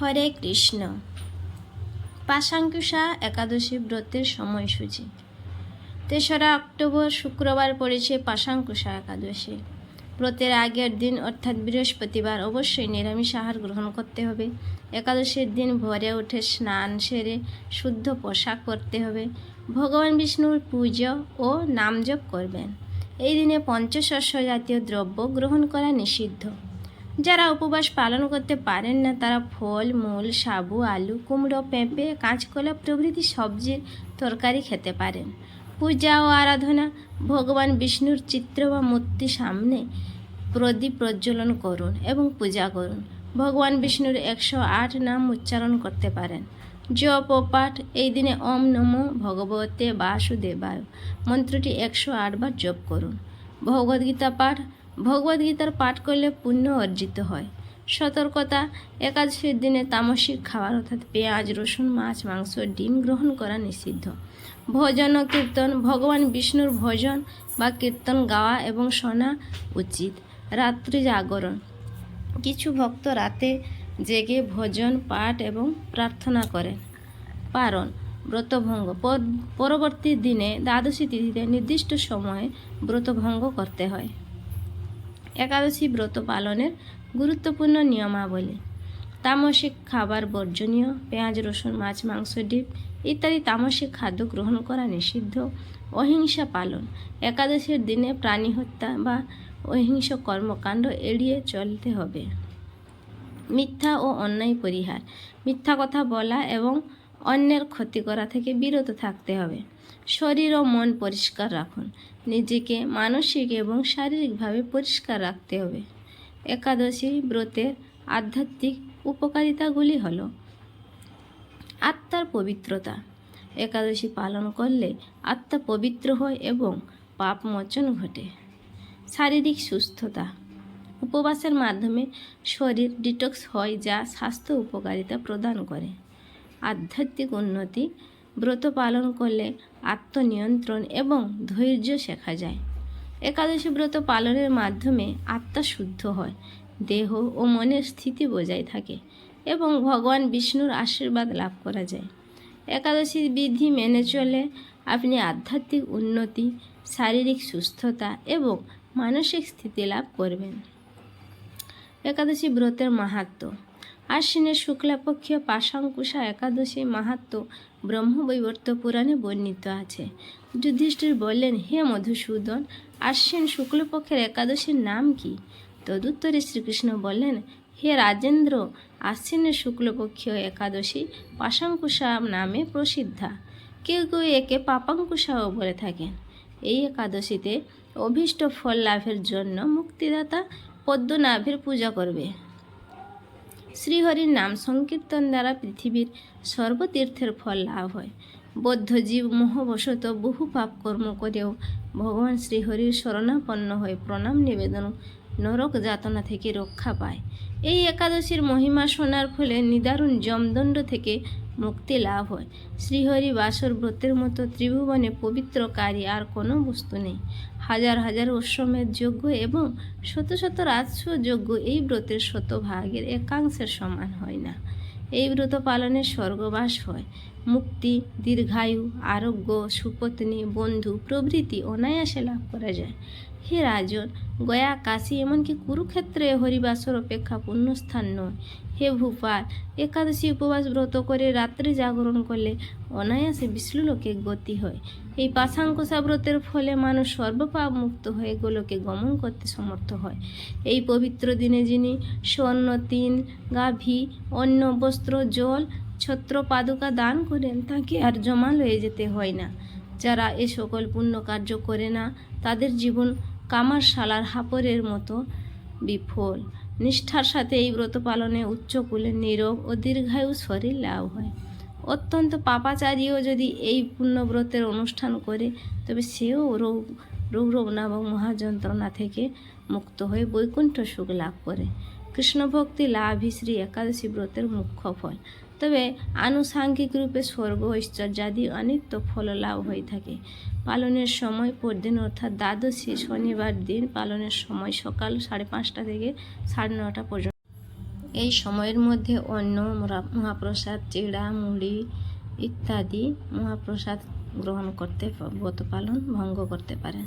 হরে কৃষ্ণ। পাশাঙ্কুশা একাদশী ব্রতের সময়সূচি। তেসরা অক্টোবর শুক্রবার পড়েছে পাশাঙ্কুশা একাদশী। ব্রতের আগের দিন, অর্থাৎ বৃহস্পতিবার, অবশ্যই নিরামিষ আহার গ্রহণ করতে হবে। একাদশীর দিন ভোরে উঠে স্নান সেরে শুদ্ধ পোশাক পরতে হবে। ভগবান বিষ্ণুর পুজো ও নামজপ করবেন। এই দিনে পঞ্চশস্য জাতীয় দ্রব্য গ্রহণ করা নিষিদ্ধ। যারা উপবাস পালন করতে পারেন না, তারা ফল, মূল, সাবু, আলু, কুমড়ো, পেঁপে কাঁচকলা প্রভৃতি সবজির তরকারি খেতে পারেন। পূজা ও আরাধনা, ভগবান বিষ্ণুর চিত্র বা মূর্তি সামনে প্রদীপ প্রজ্বলন করুন এবং পূজা করুন। ভগবান বিষ্ণুর একশো আট নাম উচ্চারণ করতে পারেন। জপ ও পাঠ, এই দিনে ওম নমো ভগবতে বাসুদেবায়। মন্ত্রটি একশো আটবার জপ করুন। ভগবদ্গীতা পাঠ ভগবদ্গীতার পাঠ করলে পুণ্য অর্জিত হয়। সতর্কতা, একাদশীর দিনে তামসিক খাবার অর্থাৎ পেঁয়াজ, রসুন, মাছ, মাংস, ডিম গ্রহণ করা নিষিদ্ধ। ভজন ও কীর্তন, ভগবান বিষ্ণুর ভজন বা কীর্তন গাওয়া এবং শোনা উচিত। রাত্রি জাগরণ। কিছু ভক্ত রাতে জেগে ভজন, পাঠ এবং প্রার্থনা করেন। পারণ, ব্রতভঙ্গ। পরবর্তী দিনে দ্বাদশী তিথিতে নির্দিষ্ট সময়ে ব্রতভঙ্গ করতে হয়। একাদশী ব্রত পালনের গুরুত্বপূর্ণ নিয়মাবলী। তামসিক খাবার বর্জনীয়, পেঁয়াজ, রসুন, মাছ, মাংস, ডিম ইত্যাদি তামসিক খাদ্য গ্রহণ করা নিষিদ্ধ। অহিংসা পালন। একাদশীর দিনে প্রাণী হত্যা বা অহিংস কর্মকাণ্ড এড়িয়ে চলতে হবে। মিথ্যা ও অন্যায় পরিহার। মিথ্যা কথা বলা এবং অন্যের ক্ষতি করা থেকে বিরত থাকতে হবে। শরীর ও মন পরিষ্কার রাখুন। নিজেকে মানসিক এবং শারীরিকভাবে পরিষ্কার রাখতে হবে। একাদশী ব্রতের আধ্যাত্মিক উপকারিতাগুলি হল আত্মার পবিত্রতা। একাদশী পালন করলে আত্মা পবিত্র হয় এবং পাপ মোচন ঘটে। শারীরিক সুস্থতা। উপবাসের মাধ্যমে শরীর ডিটক্স হয় যা স্বাস্থ্য উপকারিতা প্রদান করে। আধ্যাত্মিক উন্নতি ব্রত পালন করলে আত্মনিয়ন্ত্রণ এবং ধৈর্য শেখা যায়। একাদশী ব্রত পালনের মাধ্যমে আত্মা শুদ্ধ হয়, দেহ ও মনের স্থিতি বজায় থাকে এবং ভগবান বিষ্ণুর আশীর্বাদ লাভ করা যায়। একাদশীর বিধি মেনে চলে আপনি আধ্যাত্মিক উন্নতি, শারীরিক সুস্থতা এবং মানসিক স্থিতি লাভ করবেন। একাদশী ব্রতের মাহাত্ম আশ্বিনের শুক্লাপক্ষীয় পাশাঙ্কুশা একাদশী মাহাত্ম ব্রহ্মবৈবর্ত পুরাণে বর্ণিত আছে। যুধিষ্ঠির বললেন, হে মধুসূদন, আশ্বিন শুক্লপক্ষের একাদশীর নাম কি? তদুত্তরে শ্রীকৃষ্ণ বললেন, হে রাজেন্দ্র, আশ্বিনের শুক্লপক্ষীয় একাদশী পাশাঙ্কুশা নামে প্রসিদ্ধা। কেউ কেউ একে পাপাঙ্কুশাও বলে থাকেন। এই একাদশীতে অভীষ্ট ফল লাভের জন্য মুক্তিদাতা পদ্মনাভের পূজা করবে। শ্রীহরির নাম সংকীর্তন দ্বারা পৃথিবীর সর্বতীর্থের ফল লাভ হয়। বৌদ্ধজীব মোহবশত বহু পাপ কর্ম করেও ভগবান শ্রীহরির শরণাপন্ন হয়ে প্রণাম নিবেদন নরক যাতনা থেকে রক্ষা পায়। এই একাদশীর মহিমা শোনার ফলে নিদারুণ যমদণ্ড থেকে মুক্তি লাভ হয়। শ্রীহরি বাসর ব্রতের মতো ত্রিভুবনে পবিত্রকারী আর কোনো বস্তু নেই। হাজার হাজার অশ্বমেধ যজ্ঞ এবং শত শত রাজস্ব যজ্ঞ এই ব্রতের শতভাগের একাংশের সমান হয় না। এই ব্রত পালনে স্বর্গবাস হয়। মুক্তি, দীর্ঘায়ু, আরোগ্য, সুপত্নী, বন্ধু প্রভৃতি অনায়াসে লাভ করা যায়। হে রাজন, গয়া, কাশী এমনকি কুরুক্ষেত্রে হরিবাসর অপেক্ষা পুণ্যস্থান নয়। হে ভূপাল, একাদশী উপবাস ব্রত করে রাত্রি জাগরণ করলে অনায়াসে বিষ্ণুলোকে গতি হয়। এই পাশাঙ্কুশা ব্রতের ফলে মানুষ সর্বপাপ মুক্ত হয়ে গোলোকে গমন করতে সমর্থ হয়। এই পবিত্র দিনে যিনি স্বর্ণ, তিন, গাভী, অন্ন, বস্ত্র, জল, ছত্র, পাদুকা দান করেন, তাকে আর জমা লয়ে যেতে হয় না। যারা এ সকল পুণ্য কার্য করে না, তাদের জীবন কামার শালার হাপরের মতো বিফল। নিষ্ঠার সাথে এই ব্রত পালনে উচ্চকূলে নীরব ও দীর্ঘায়ু শরীর লাভ হয়। অত্যন্ত পাপাচারীও যদি এই পুণ্যব্রতের অনুষ্ঠান করে, তবে সেও রোগ রোগ রোগনাবক মহাযন্ত্রণা থেকে মুক্ত হয়ে বৈকুণ্ঠ সুখ লাভ করে। কৃষ্ণভক্তি লাভই শ্রী একাদশী ব্রতের মুখ্য ফল। তবে আনুষাঙ্গিক রূপে স্বর্গ ঐশ্বর্যাদি অনিত্য ফল লাভ হয়ে থাকে। পালনের সময় পরদিন অর্থাৎ দ্বাদশী শনিবার দিন পালনের সময় সকাল সাড়ে পাঁচটা থেকে সাড়ে নটা পর্যন্ত। এই সময়ের মধ্যে অন্ন মহাপ্রসাদ, চিড়া, মুড়ি ইত্যাদি মহাপ্রসাদ গ্রহণ করতে ব্রত পালন ভঙ্গ করতে পারেন।